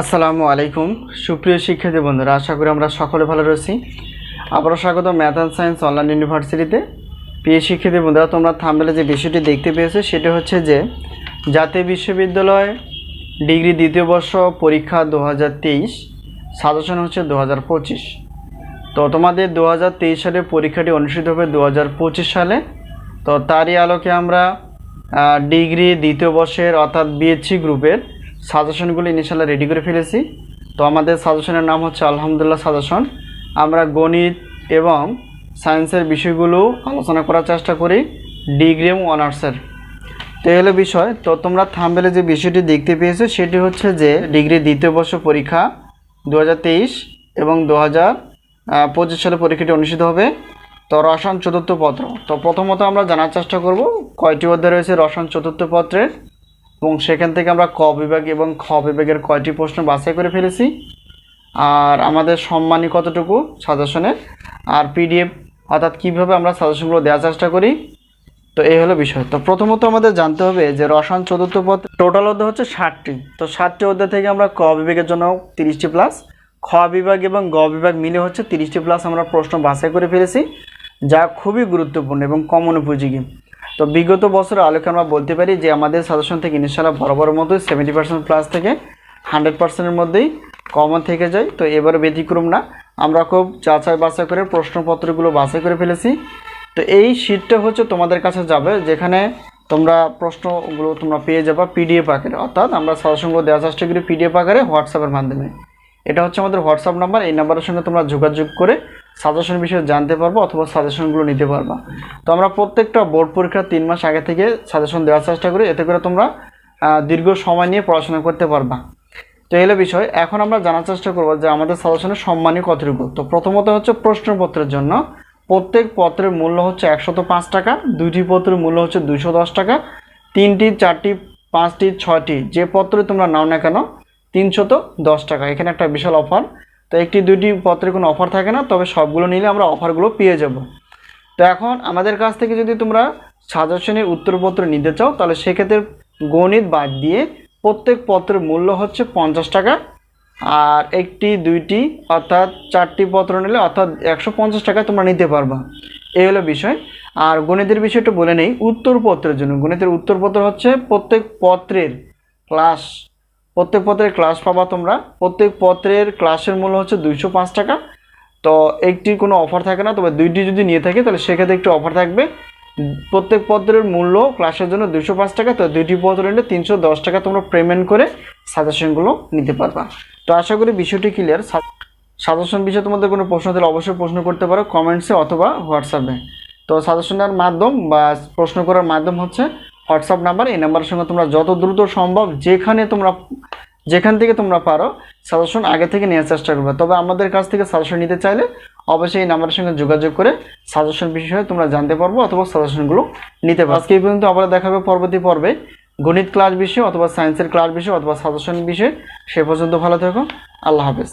আসসালামু আলাইকুম। সুপ্রিয় শিক্ষার্থী বন্ধুরা, আশা করি আমরা সকলে ভালো রয়েছি। আবারও স্বাগত ম্যাথ অ্যান্ড সায়েন্স অনলাইন ইউনিভার্সিটিতে। প্রিয় শিক্ষার্থী বন্ধুরা, তোমরা থামবেলে যে বিষয়টি দেখতে পেয়েছ, সেটা হচ্ছে যে, জাতীয় বিশ্ববিদ্যালয় ডিগ্রি দ্বিতীয় বর্ষ পরীক্ষা দু হাজার তেইশ, সাজেশন হচ্ছে দু হাজার পঁচিশ। তো তোমাদের দু হাজার তেইশ সালে পরীক্ষাটি অনুষ্ঠিত হবে দু হাজার পঁচিশ সালে। তো তারই আলোকে আমরা ডিগ্রি দ্বিতীয় বর্ষের অর্থাৎ বিএসসি গ্রুপের সাজেশনগুলো ইনিশিয়ালি রেডি করে ফেলেছি। তো আমাদের সাজেশনের নাম হচ্ছে আলহামদুলিল্লাহ সাজেশন। আমরা গণিত এবং সায়েন্সের বিষয়গুলো আলোচনা করার চেষ্টা করি ডিগ্রি এবং অনার্সের তো এই হলো বিষয়, তো তোমরা থামবেলে যে বিষয়টি দেখতে পেয়েছ, সেটি হচ্ছে যে ডিগ্রি দ্বিতীয় বর্ষ পরীক্ষা দু হাজার তেইশ এবং দু হাজার পঁচিশ সালে পরীক্ষাটি অনুষ্ঠিত হবে। তো রসায়ন চতুর্থ পত্র। তো প্রথমত আমরা জানার চেষ্টা করব, কয়টি অধ্যায় রয়েছে রসায়ন চতুর্থ পত্রের? এবং সেখান থেকে আমরা ক বিভাগ এবং খ বিভাগের কয়টি প্রশ্ন বাছাই করে ফেলেছি। আর আমাদের সম্মানী কতটুকু? সাজেশনের আর পিডিএফ অর্থাৎ কীভাবে আমরা সাজেশনগুলো দেওয়ার চেষ্টা করি? তো এই হলো বিষয়। তো প্রথমত আমাদের জানতে হবে যে রসায়ন চতুর্থ পদ টোটাল অধ্যায় হচ্ছে ষাটটি। তো ষাটটি অধ্যায় থেকে আমরা ক বিভাগের জন্য তিরিশটি প্লাস খ বিভাগ এবং গ বিভাগ মিলে হচ্ছে তিরিশটি প্লাস আমরা প্রশ্ন বাছাই করে ফেলেছি, যা খুবই গুরুত্বপূর্ণ এবং কমন উপযোগী। তো বিগত বছরের আলোকে আমরা বলতে পারি যে আমাদের সাজেশন থেকে ইনশাল্লাহ বরাবর মতোই সেভেন্টি পার্সেন্ট প্লাস থেকে হান্ড্রেড পার্সেন্টের মধ্যেই কমন থেকে যায়। তো এবারে ব্যতিক্রম না। আমরা খুব যাচাই বাছাই করে প্রশ্নপত্রগুলো বাছাই করে ফেলেছি। তো এই শীটটা হচ্ছে তোমাদের কাছে যাবে, যেখানে তোমরা প্রশ্নগুলো তোমরা পেয়ে যাবে পিডিএফ আকারে। অর্থাৎ আমরা সাজেশনগুলো দেওয়ার চেষ্টা করি পিডিএফ আকারে হোয়াটসঅ্যাপের মাধ্যমে। এটা হচ্ছে আমাদের হোয়াটসঅ্যাপ নাম্বার এই নাম্বারের সঙ্গে তোমরা যোগাযোগ করে সাজেশন বিষয়ে জানতে পারব অথবা সাজেশনগুলো নিতে পারবা। তো আমরা প্রত্যেকটা বোর্ড পরীক্ষার তিন মাস আগে থেকে সাজেশন দেওয়ার চেষ্টা করি, এতে করে তোমরা দীর্ঘ সময় নিয়ে পড়াশোনা করতে পারবা। তো এলো বিষয়। এখন আমরা জানার চেষ্টা করব যে আমাদের সাজেশনের সম্মানী কতটুকু? তো প্রথমত হচ্ছে প্রশ্নপত্রের জন্য। প্রত্যেক পত্রের মূল্য হচ্ছে একশত পাঁচ টাকা, দুইটি পত্রের মূল্য হচ্ছে দুইশো দশ টাকা, তিনটি, চারটি, পাঁচটি, ছয়টি, যে পত্রে তোমরা নাও না কেন, তিনশত দশ টাকা। এখানে একটা বিশাল অফার। তো একটি দুইটি পত্রে কোনো অফার থাকে না, তবে সবগুলো নিলে আমরা অফারগুলো পেয়ে যাব। তো এখন আমাদের কাছ থেকে যদি তোমরা সাজেশনের উত্তরপত্র নিতে চাও, তাহলে সেক্ষেত্রে গণিত বাদ দিয়ে প্রত্যেক পত্রের মূল্য হচ্ছে পঞ্চাশ টাকা, আর একটি, দুইটি, অর্থাৎ চারটি পত্র নিলে অর্থাৎ একশো পঞ্চাশ টাকায় তোমরা নিতে পারবা। এই হলো বিষয়। আর গণিতের বিষয়টা বলে নেই, উত্তরপত্রের জন্য। গণিতের উত্তরপত্র হচ্ছে প্রত্যেক পত্রের ক্লাস প্রত্যেক পত্রের ক্লাস পাবা তোমরা। প্রত্যেক পত্রের ক্লাসের মূল্য হচ্ছে দুইশো পাঁচ টাকা। তো একটির কোনো অফার থাকে না, তবে দুইটি যদি নিয়ে থাকে, তাহলে সেক্ষেত্রে একটু অফার থাকবে। প্রত্যেক পত্রের মূল্য ক্লাসের জন্য দুশো পাঁচ টাকা, তো দুইটি পত্র নিলে তিনশো দশ টাকা তোমরা পেমেন্ট করে সাজেশনগুলো নিতে পারবা। তো আশা করি বিষয়টি ক্লিয়ার সাজেশন বিষয়ে তোমাদের কোনো প্রশ্ন থাকলে অবশ্যই প্রশ্ন করতে পারো কমেন্টসে অথবা হোয়াটসঅ্যাপে তো সাজেশনের মাধ্যম বা প্রশ্ন করার মাধ্যম হচ্ছে হোয়াটসঅ্যাপ নাম্বার এই নাম্বারের সঙ্গে তোমরা যত দ্রুত সম্ভব যেখানে তোমরা যেখান থেকে তোমরা পারো সাজেশন আগে থেকে নেওয়ার চেষ্টা করবে। তবে আমাদের কাছ থেকে সাজেশন নিতে চাইলে অবশ্যই এই নাম্বারের সঙ্গে যোগাযোগ করে সাজেশন বিষয়ে তোমরা জানতে পারব অথবা সাজেশনগুলো নিতে পারো আজকে এই পর্যন্ত আবার দেখা হবে পরবর্তী পর্বে। গণিত ক্লাস বিষয়ে অথবা সায়েন্সের ক্লাস বিষয়ে অথবা সাজেশন বিষয়ে। সে পর্যন্ত ভালো থেকো। আল্লাহ হাফেজ।